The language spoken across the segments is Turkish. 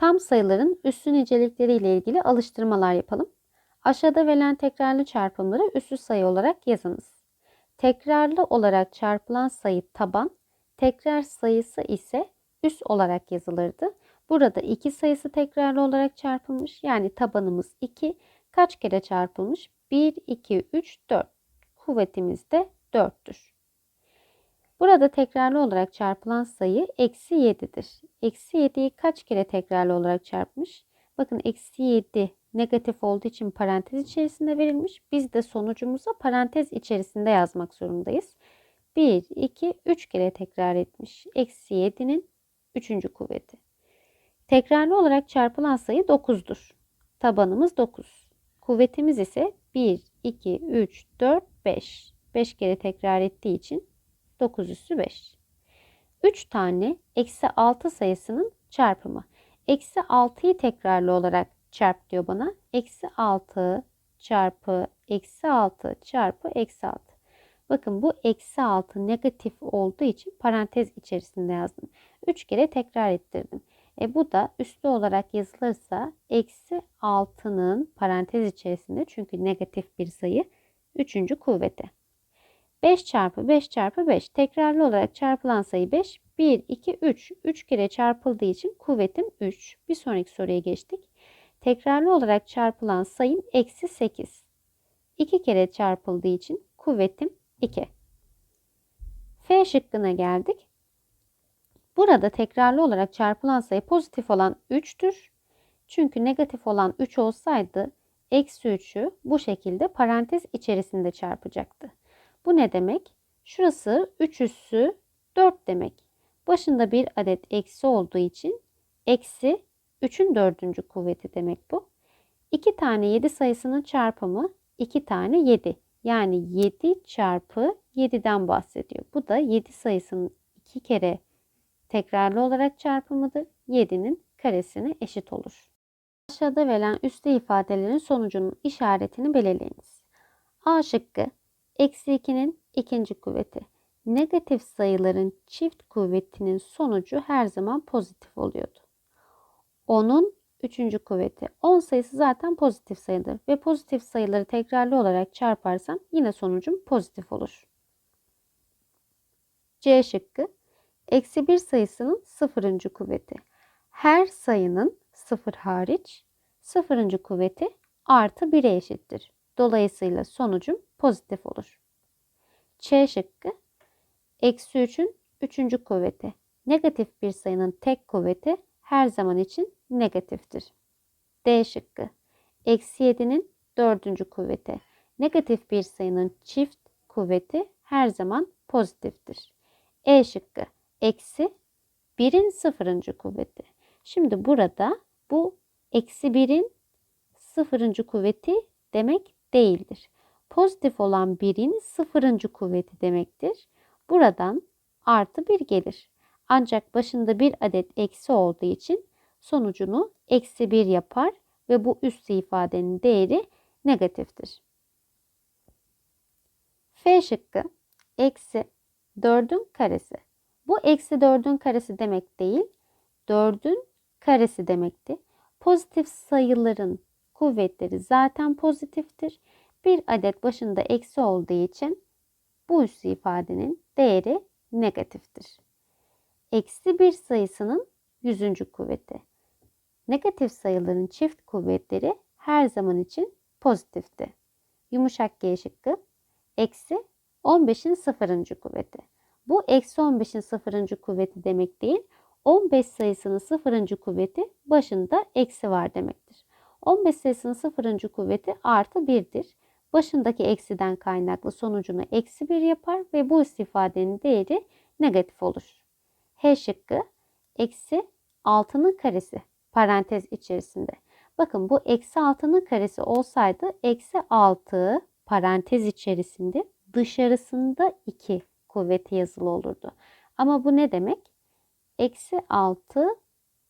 Tam sayıların üssü nicelikleri ile ilgili alıştırmalar yapalım. Aşağıda verilen tekrarlı çarpımları üssü sayı olarak yazınız. Tekrarlı olarak çarpılan sayı taban, tekrar sayısı ise üs olarak yazılırdı. Burada 2 sayısı tekrarlı olarak çarpılmış. Yani tabanımız 2. Kaç kere çarpılmış? 1, 2, 3, 4. Kuvvetimiz de 4'tür. Burada tekrarlı olarak çarpılan sayı eksi 7'dir. Eksi 7'yi kaç kere tekrarlı olarak çarpmış? Bakın eksi 7 negatif olduğu için parantez içerisinde verilmiş. Biz de sonucumuza parantez içerisinde yazmak zorundayız. 1, 2, 3 kere tekrar etmiş. Eksi 7'nin 3. kuvveti. Tekrarlı olarak çarpılan sayı 9'dur. Tabanımız 9. Kuvvetimiz ise 1, 2, 3, 4, 5. 5 kere tekrar ettiği için 9 üssü 5. 3 tane eksi 6 sayısının çarpımı. Eksi 6'yı tekrarlı olarak çarp diyor bana. Eksi 6 çarpı eksi 6 çarpı eksi 6. Bakın bu eksi 6 negatif olduğu için parantez içerisinde yazdım. 3 kere tekrar ettirdim. E bu da üslü olarak yazılırsa eksi 6'nın parantez içerisinde çünkü negatif bir sayı 3. kuvveti. 5 çarpı 5 çarpı 5 tekrarlı olarak çarpılan sayı 5. 1, 2, 3. 3 kere çarpıldığı için kuvvetim 3. Bir sonraki soruya geçtik. Tekrarlı olarak çarpılan sayım eksi 8. 2 kere çarpıldığı için kuvvetim 2. F şıkkına geldik. Burada tekrarlı olarak çarpılan sayı pozitif olan 3'tür. Çünkü negatif olan 3 olsaydı eksi 3'ü bu şekilde parantez içerisinde çarpacaktı. Bu ne demek? Şurası 3 üssü 4 demek. Başında bir adet eksi olduğu için eksi 3'ün dördüncü kuvveti demek bu. 2 tane 7 sayısının çarpımı 2 tane 7. Yani 7 çarpı 7'den bahsediyor. Bu da 7 sayısının 2 kere tekrarlı olarak çarpımıdır. 7'nin karesine eşit olur. Aşağıda verilen üstte ifadelerin sonucunun işaretini belirleyiniz. A şıkkı eksi 2'nin ikinci kuvveti. Negatif sayıların çift kuvvetinin sonucu her zaman pozitif oluyordu. 10'un üçüncü kuvveti. 10 sayısı zaten pozitif sayıdır ve pozitif sayıları tekrarlı olarak çarparsam yine sonucum pozitif olur. C şıkkı Eksi 1 sayısının sıfırıncı kuvveti. Her sayının sıfır hariç sıfırıncı kuvveti artı 1'e eşittir. Dolayısıyla sonucum pozitif olur. Ç şıkkı eksi 3'ün üçüncü kuvveti. Negatif bir sayının tek kuvveti her zaman için negatiftir. D şıkkı eksi 7'nin dördüncü kuvveti. Negatif bir sayının çift kuvveti her zaman pozitiftir. E şıkkı eksi 1'in sıfırıncı kuvveti. Şimdi burada bu eksi 1'in sıfırıncı kuvveti demek değildir. Pozitif olan 1'in sıfırıncı kuvveti demektir. Buradan artı 1 gelir. Ancak başında bir adet eksi olduğu için sonucunu eksi 1 yapar ve bu üstü ifadenin değeri negatiftir. F şıkkı eksi 4'ün karesi bu eksi 4'ün karesi demek değil, 4'ün karesi demekti. Pozitif sayıların kuvvetleri zaten pozitiftir. Bir adet başında eksi olduğu için bu üssü ifadenin değeri negatiftir. Eksi bir sayısının yüzüncü kuvveti. Negatif sayıların çift kuvvetleri her zaman için pozitifti. Yumuşak G şıkkı eksi 15'in sıfırıncı kuvveti. Bu eksi 15'in sıfırıncı kuvveti demek değil. 15 sayısının sıfırıncı kuvveti başında eksi var demektir. 15 sayısının sıfırıncı kuvveti artı 1'dir. Başındaki eksiden kaynaklı sonucunu eksi 1 yapar ve bu istifadenin değeri negatif olur. H şıkkı eksi 6'nın karesi parantez içerisinde. Bakın bu eksi 6'nın karesi olsaydı eksi 6 parantez içerisinde dışarısında 2 kuvveti yazılı olurdu. Ama bu ne demek? Eksi 6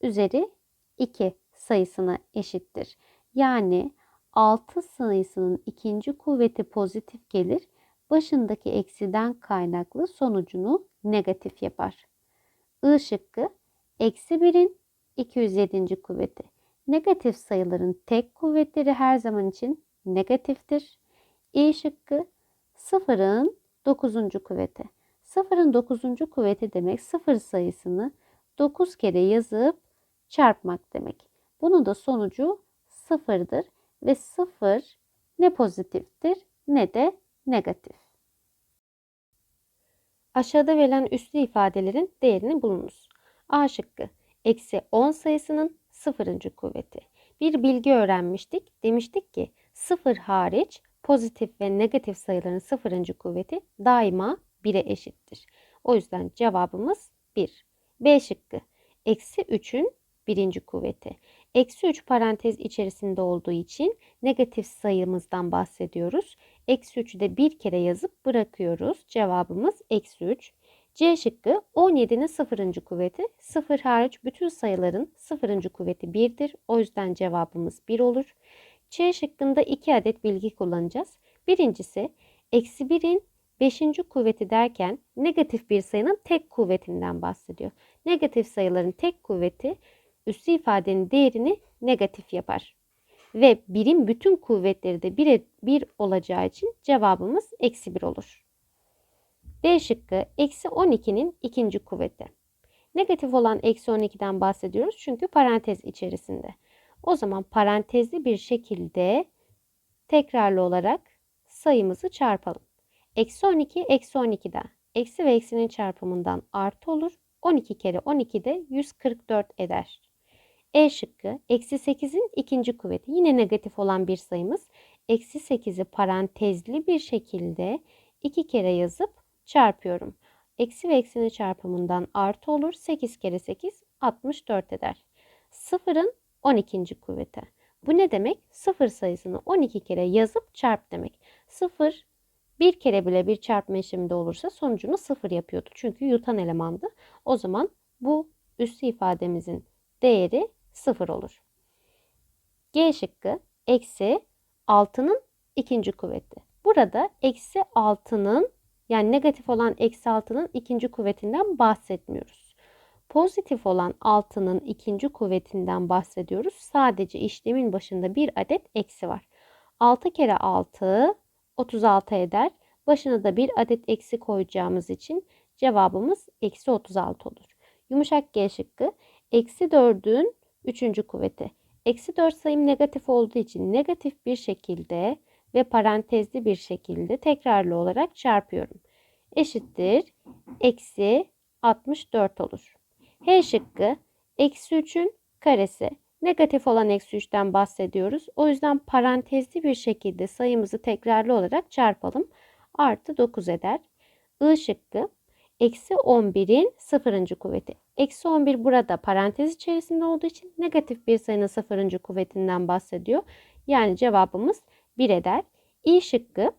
üzeri 2 sayısına eşittir. Yani 6 sayısının ikinci kuvveti pozitif gelir. Başındaki eksiden kaynaklı sonucunu negatif yapar. I şıkkı eksi 1'in 207. kuvveti. Negatif sayıların tek kuvvetleri her zaman için negatiftir. İ şıkkı sıfırın 9. kuvveti. Sıfırın 9. kuvveti demek sıfır sayısını 9 kere yazıp çarpmak demek. Bunun da sonucu sıfırdır ve sıfır ne pozitiftir ne de negatif. Aşağıda verilen üslü ifadelerin değerini bulunuz. A şıkkı eksi 10 sayısının sıfırıncı kuvveti. Bir bilgi öğrenmiştik. Demiştik ki sıfır hariç pozitif ve negatif sayıların sıfırıncı kuvveti daima 1'e eşittir. O yüzden cevabımız 1. B şıkkı eksi 3'ün birinci kuvveti. Eksi 3 parantez içerisinde olduğu için negatif sayımızdan bahsediyoruz. Eksi 3'ü de bir kere yazıp bırakıyoruz. Cevabımız eksi 3. C şıkkı 17'nin sıfırıncı kuvveti. Sıfır hariç bütün sayıların sıfırıncı kuvveti 1'dir. O yüzden cevabımız 1 olur. C şıkkında 2 adet bilgi kullanacağız. Birincisi eksi 1'in 5. kuvveti derken negatif bir sayının tek kuvvetinden bahsediyor. Negatif sayıların tek kuvveti üslü ifadenin değerini negatif yapar. Ve birin bütün kuvvetleri de 1'e 1 olacağı için cevabımız eksi 1 olur. D şıkkı eksi 12'nin ikinci kuvveti. Negatif olan eksi 12'den bahsediyoruz çünkü parantez içerisinde. O zaman parantezli bir şekilde tekrarlı olarak sayımızı çarpalım. Eksi 12 eksi 12'den eksi ve eksinin çarpımından artı olur. 12 kere 12 de 144 eder. E şıkkı eksi 8'in ikinci kuvveti. Yine negatif olan bir sayımız. Eksi 8'i parantezli bir şekilde iki kere yazıp çarpıyorum. Eksi ve eksinin çarpımından artı olur. 8 kere 8 64 eder. Sıfırın 12. kuvveti. Bu ne demek? Sıfır sayısını 12 kere yazıp çarp demek. Sıfır bir kere bile bir çarpma işleminde olursa sonucunu sıfır yapıyordu. Çünkü yutan elemandı. O zaman bu üssü ifademizin değeri 0 olur. G şıkkı eksi 6'nın ikinci kuvveti. Burada eksi 6'nın yani negatif olan eksi 6'nın ikinci kuvvetinden bahsetmiyoruz. Pozitif olan 6'nın ikinci kuvvetinden bahsediyoruz. Sadece işlemin başında bir adet eksi var. 6 kere 6 36 eder. Başına da bir adet eksi koyacağımız için cevabımız eksi 36 olur. Yumuşak G şıkkı eksi 4'ün Üçüncü kuvveti. Eksi 4 sayım negatif olduğu için negatif bir şekilde ve parantezli bir şekilde tekrarlı olarak çarpıyorum. Eşittir. Eksi 64 olur. H şıkkı eksi 3'ün karesi. Negatif olan eksi 3'ten bahsediyoruz. O yüzden parantezli bir şekilde sayımızı tekrarlı olarak çarpalım. Artı 9 eder. I şıkkı eksi 11'in sıfırıncı kuvveti. Eksi 11 burada parantez içerisinde olduğu için negatif bir sayının sıfırıncı kuvvetinden bahsediyor. Yani cevabımız 1 eder. İ şıkkı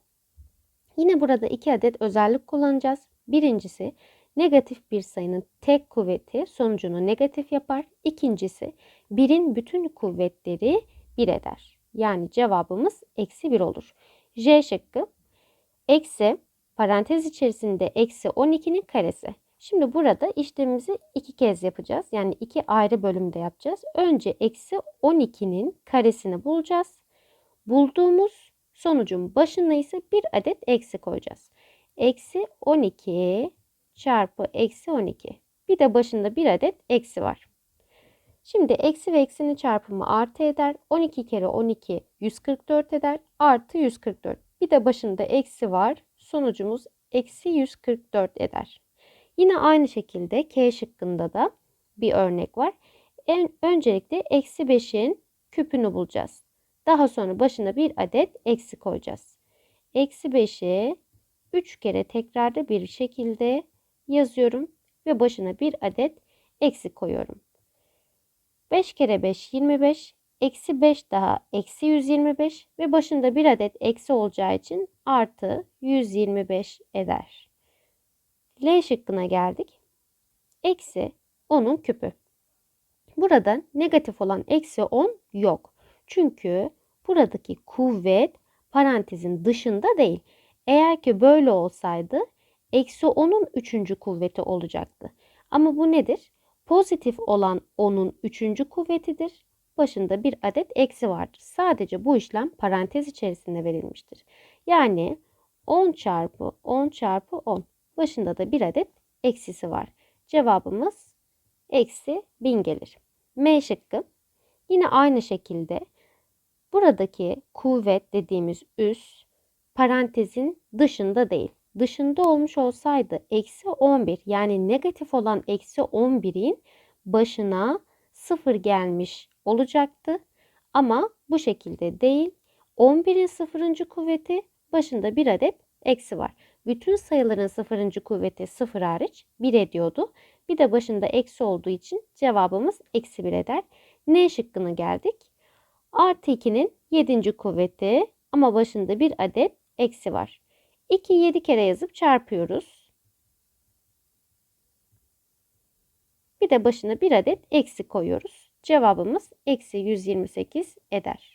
yine burada iki adet özellik kullanacağız. Birincisi negatif bir sayının tek kuvveti sonucunu negatif yapar. İkincisi birin bütün kuvvetleri 1 eder. Yani cevabımız eksi 1 olur. J şıkkı eksi parantez içerisinde eksi 12'nin karesi. Şimdi burada işlemimizi iki kez yapacağız. Yani iki ayrı bölümde yapacağız. Önce eksi 12'nin karesini bulacağız. Bulduğumuz sonucun başına ise bir adet eksi koyacağız. Eksi 12 çarpı eksi 12. Bir de başında bir adet eksi var. Şimdi eksi ve eksinin çarpımı artı eder. 12 kere 12 144 eder. Artı 144. Bir de başında eksi var. Sonucumuz eksi 144 eder. Yine aynı şekilde K şıkkında da bir örnek var. En, öncelikle eksi 5'in küpünü bulacağız. Daha sonra başına bir adet eksi koyacağız. Eksi 5'i 3 kere tekrarda bir şekilde yazıyorum ve başına bir adet eksi koyuyorum. 5 kere 5 25, eksi 5 daha eksi 125 ve başında bir adet eksi olacağı için artı 125 eder. L şıkkına geldik. Eksi 10'un küpü. Burada negatif olan eksi 10 yok. Çünkü buradaki kuvvet parantezin dışında değil. Eğer ki böyle olsaydı eksi 10'un üçüncü kuvveti olacaktı. Ama bu nedir? Pozitif olan 10'un 3. kuvvetidir. Başında bir adet eksi vardır. Sadece bu işlem parantez içerisinde verilmiştir. Yani 10 çarpı 10 çarpı 10. Başında da bir adet eksisi var. Cevabımız eksi 1000 gelir. M şıkkı. Yine aynı şekilde buradaki kuvvet dediğimiz üs parantezin dışında değil. Dışında olmuş olsaydı eksi 11 yani negatif olan eksi 11'in başına 0 gelmiş olacaktı. Ama bu şekilde değil. 11'in 0. kuvveti başında bir adet eksi var. Bütün sayıların 0. kuvveti 0 hariç 1 ediyordu. Bir de başında eksi olduğu için cevabımız eksi 1 eder. N şıkkına geldik. Artı 2'nin 7. kuvveti ama başında bir adet eksi var. 2'yi 7 kere yazıp çarpıyoruz. Bir de başına bir adet eksi koyuyoruz. Cevabımız eksi 128 eder.